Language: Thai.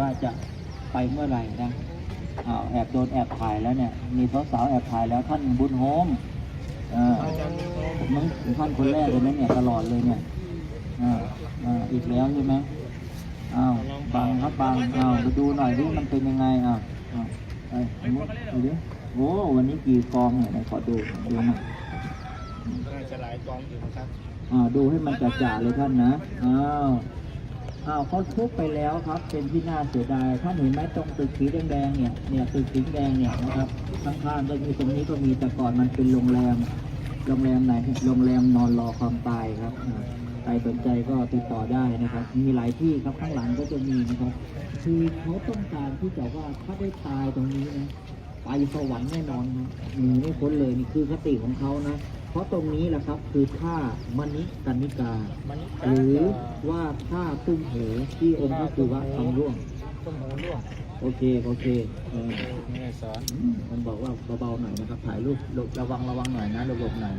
ว่าจะไปเมื่อไหร่นะอ้าวแอบโดนแอบถ่ายแล้วเนี่ย มีสาวๆแอบถ่ายแล้วท่านบุญโฮมอ่าผมต้องถึงท่านคนแรกเลยนะเนี่ยตลอดเลยเนี่ยอ่าอ่าอีกแล้วใช่ไหมอ้าวบังครับบังอ้าวไปดูหน่อยดิมันเป็นยังไงอ้าวอ้าวไอ้ยดูดิโอ้วันนี้กี่กองเนี่ยไหนขอดูดูหน่อยน่าจะหลายกองอยู่นะครับอ่าดูให้มันจ่าๆเลยท่านนะอ้าว อ้าวเขาทุบไปแล้วครับ เป็นที่น่าเสียดายท่านเห็นไหมตรงตึกสีแดงๆเนี่ยเนี่ยตึกสีแดงเนี่ยนะครับข้างๆก็มีตรงนี้ก็มีแต่ก่อนมันเป็นโรงแรมโรงแรมไหนโรงแรมนอนรอความตายครับใครสนใจก็ติดต่อได้นะครับ มีหลายที่ครับข้างหลังก็จะมีนะครับ คือเขาต้องการที่จะว่าถ้าได้ตายตรงนี้นะไปสวรรค์แน่นอนนะหนีไม่พ้นเลยนี่คือคติของเขานะ ราะตรงนี้แหละครับคือท่ามณิกันนิกามันหรือว่าท่าตุ้มเหที่องค์พระศิวะทำร่วง ต้มหูร่วงโอเค โอเคเออไม่ได้สอนอืมมันบอกว่าเบาๆหน่อยนะครับ ถ่ายรูประวังระวังหน่อยนะระบบหน่อย